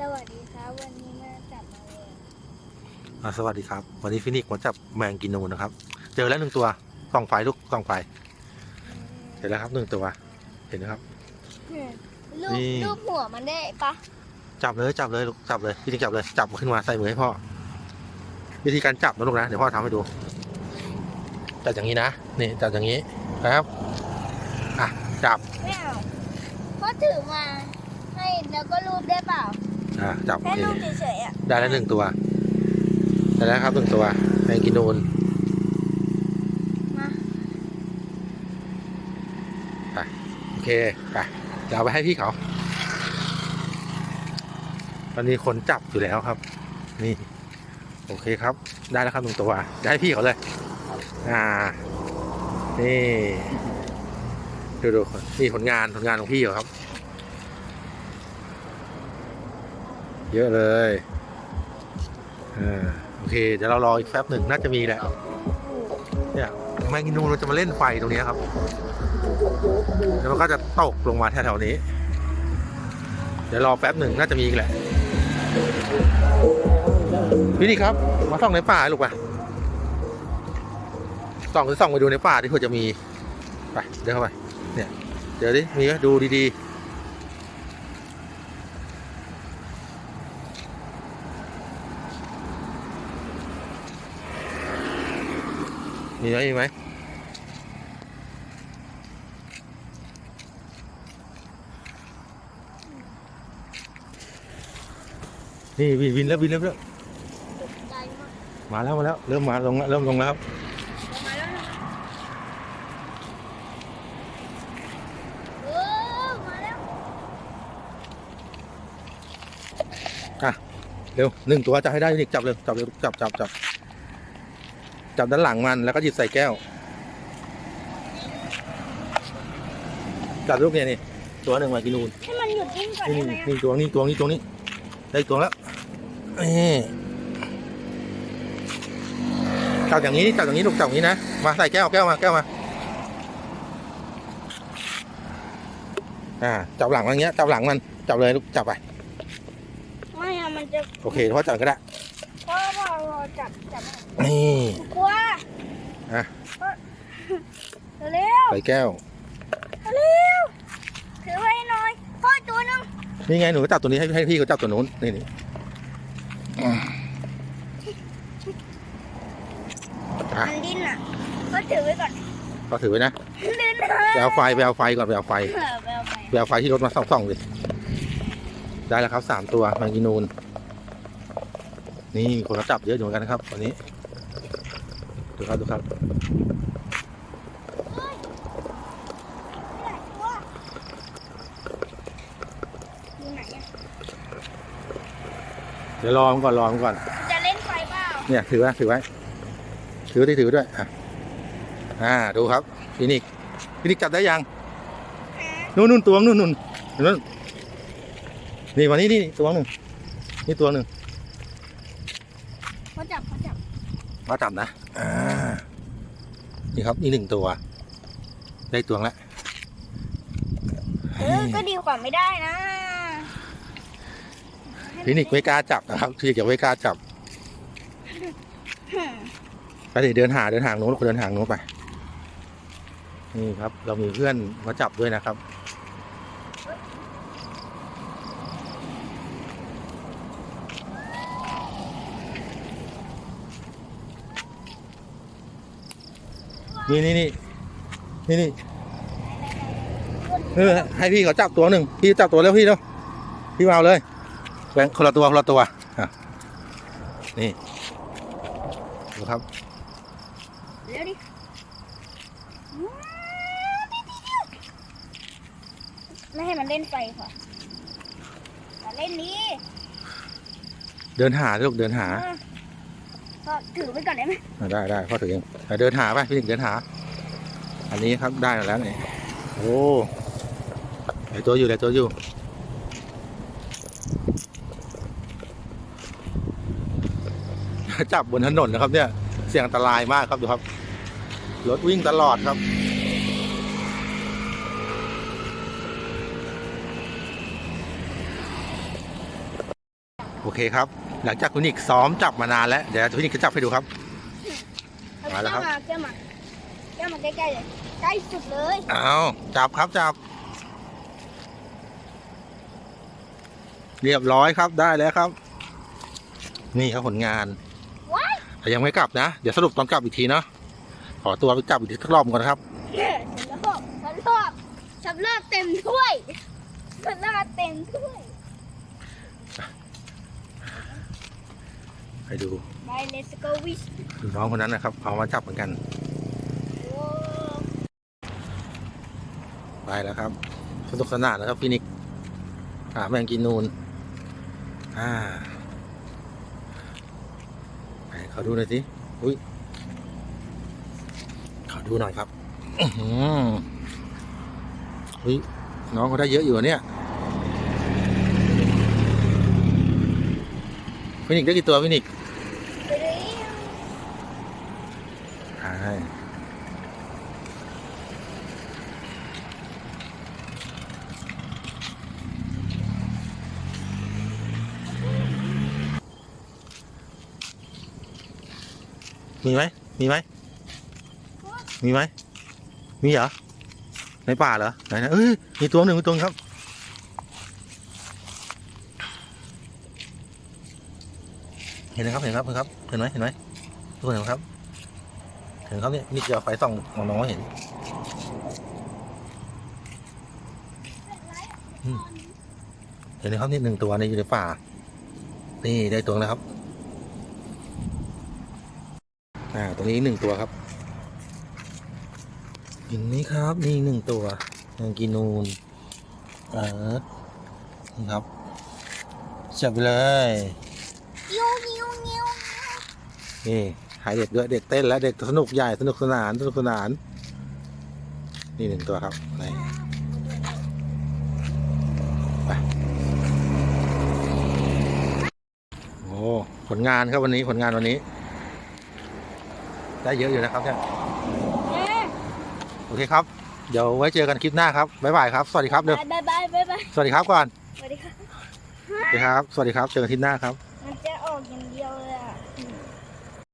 สวัสดีครับ วันนี้มาจับมาเลยอ่าสวัสดีครับ วันนี้ฟินิกซ์มาจับแมงกินนูนะครับ เจอแล้วหนึ่งตัวส่องไฟลูกส่องไฟเห็นแล้วครับหนึ่งตัว เห็นไหมครับ รูปนี่ รูปหัวมันได้ปะจับเลยจับเลยลูกจับเลยฟินิกซ์จับเลยจับขึ้นมาใส่มือให้พ่อวิธีการจับนะลูกนะเดี๋ยวพ่อทำให้ดูจับอย่างนี้นะนี่จับอย่างนี้ครับอะจับไม่เอาเพราะถือมาให้แล้วก็รูปได้เปล่า อะจับแค่นี่รูปเฉยๆอะได้แล้วหนึ่งตัว ได้แล้วครับหนึ่งตัวแมงกินนูนมาโอเคไปเดี๋ยวเอาไปให้พี่เขา ตอนนี้คนจับอยู่แล้วครับ นี่ โอเคครับ ได้แล้วครับหนึ่งตัวจะให้พี่เขาเลย อ่า นี่ ดูดูนี่ผลงานผลงานของพี่เขาครับ เยอะเลยอ่าโอเคเดี๋ยวเรารออีกแป๊บหนึ่งน่าจะมีแหละเนี่ยแมงกินูนเราจะมาเล่นไฟตรงนี้ครับ แล้วมันก็จะตกลงมาแถวๆนี้ เดี๋ยวรอแป๊บหนึ่งน่าจะมีอีกแหละพี่นี่ครับ มาส่องในป่าให้ลูกไปส่องหรือส่องไปดูในป่าที่ควรจะมี ไปเดินเข้าไป เนี่ย เดี๋ยวดิมีไหมดูดีๆ มีไหมมีไหมนี่วินวินแล้ววินแล้ววินแล้วตกใจมากมาแล้วมาแล้วเริ่มมาลงแล้วเริ่มลงแล้วครับลงมาแล้วนะเออมาแล้วเร็วหนึ่งตัวจะให้ได้นี่จับเลยจับเลยจับจับจับ จับด้านหลังมันแล้วก็หยิบใส่แก้ว จับลูกเนี่ยนี่ตัวหนึ่งมากินนูนให้มันหยุดดิ้นก่อนนี่ได้นี่ไหมนี่ตัวนี้ตัวนี้ตัวนี้ได้อีกตัวแล้วนี่จับอย่างนี้จับอย่างนี้ลูกจับอย่างนี้นะมาใส่แก้วแก้วมาแก้วมาอ่าจับหลังมันอย่างเงี้ยจับหลังมันจับเลยลูกจับไป ไม่อะมันจะ โอเคเพราะจับก็ได้เพ ราะพอพอจับจับนี่กลัวอะเร็วใส่แก้วเร็วถือไว้หน่อยพ่อตัวหนึงนี่ไงหนูจับตัวนี้ให้ให้พี่เขาจับตัวนู้นนี่นี่อะมันดิ้นอะพ่อถือไว้ก่อนก็ถือไว้นะดิ้นไปเอาไฟไปเอาไฟก่อนไปเอาไฟเออไปเอาไปไปเอาไฟที่รถมาส่องๆดิได้แล้วครับสามตัวแมงกีนูน นี่คนเขาจับเยอะอยู่เหมือนกันนะครับตอนนี้ดูครับดูครับหลายตัวอยู่ไหนอะเดี๋ยวรอมันก่อนรอมันก่อน จะเล่นไฟเปล่าเนี่ยถือไว้ถือไว้ถือไว้ถือไว้ด้วยอะอ่าดูครับฟินิกฟินิกจับได้ยังนู่นนู่นตัวนู่นนู่นนู่นนี่วันนี้นี่ตัวหนึ่งนี่ตัวหนึ่ง เขาจับเขาจับมาจับนะอ่านี่ครับนี่หนึ่งตัว ได้ตัวแล้วเออก็ดีกว่าไม่ได้นะฟินิกไม่กล้าจับนะครับที่จะไม่กล้าจับไปดิเดินหาเดินหางโน้นเดินหางโน้นไป นี่ครับ เรามีเพื่อนมาจับด้วยนะครับ นี่นี่นี่นี่นี่เออให้พี่เขาจับตัวหนึ่งพี่จับตัวแล้วพี่เนาะพี่มาเอาเลยแบ่งคนละตัวคนละตัวอะนี่ดูครับเร็วดิไม่ให้มันเล่นไฟค่ะแต่เล่นนี้ เดินหาลูกเดินหาเออ ก็ถือไว้ก่อนได้ไหมอะได้ได้พ่อถือเองอะเดินหาไปพี่หนึ่งเดินหา อันนี้ครับได้แล้วนี่โอ้ไหนตัวอยู่ไหนตัวอยู่จับบนถนนนะครับ เนี่ย เสี่ยงอันตรายมากครับดูครับรถวิ่งตลอดครับ โอเคครับ หลังจากฟินิกซ์ซ้อมจับมานานแล้ว เดี๋ยวฟินิกซ์จะจับให้ดูครับเอามาแล้วครับ แก้วมาแก้วมาแก้วมาใกล้ๆเลยใกล้สุดเลยเอาจับครับจับ เรียบร้อยครับได้แล้วครับ นี่ครับผลงานว้ายแต่ยังไม่กลับนะ เดี๋ยวสรุปตอนกลับอีกทีเนาะขอตัวไปจับอีกทีสักรอบก่อนนะครับฉันรอบฉันรอบฉันรอบเต็มถ้วยฉันรอบเต็มถ้วย ให้ดูไป let's go wish ดูน้องคนนั้นนะครับเอามาจับเหมือนกันโอ้ไปแล้วครับสนุกสนานนะครับฟินิกซ์หาแมงกินนูนอ่าไหนขอดูหน่อยสิอุ้ยขอดูหน่อยครับอื้อหืออุ้ยน้องเขาได้เยอะอยู่อะเนี่ย ฟินิกซ์ได้กี่ตัวฟินิกซ์ไปเลยใช่มีไหม มีไหม มีไหม มีเหรอ ในป่าเหรอ ไหนนะเอ้ย มีตัวหนึ่งมีตัวหนึ่งครับ เห็นนะครับเห็นครับเห็นครับเห็นไหมเห็นไหมทุกคนเห็นครับ เห็นครับเนี่ยนี่จะเอาไฟส่องมองน้องเห็นเห็นไหมครับนี่หนึ่งตัวในอยู่ในป่า นี่ได้ตัวแล้วครับอ่าตรงนี้หนึ่งตัวครับเห็นไหมครับนี่หนึ่งตัวยังกินนูนเออนี่ครับจับไปเลย นี่หายเด็กด้วยเด็กเต้นแล้วเด็กสนุกใหญ่สนุกสนานสนุกสนาน นี่หนึ่งตัวครับไหนไปโอ้ผลงานครับวันนี้ผลงานวันนี้ ได้เยอะอยู่นะครับเนี่ยเอ๊ะโอเคครับ เดี๋ยวไว้เจอกันคลิปหน้าครับบ๊ายบายครับ สวัสดีครับเดี๋ยวบายบายบายบายสวัสดีครับก่อนสวัสดีค่ะสวัสดีครับสวัสดีครับ เจอกันคลิปหน้าครับ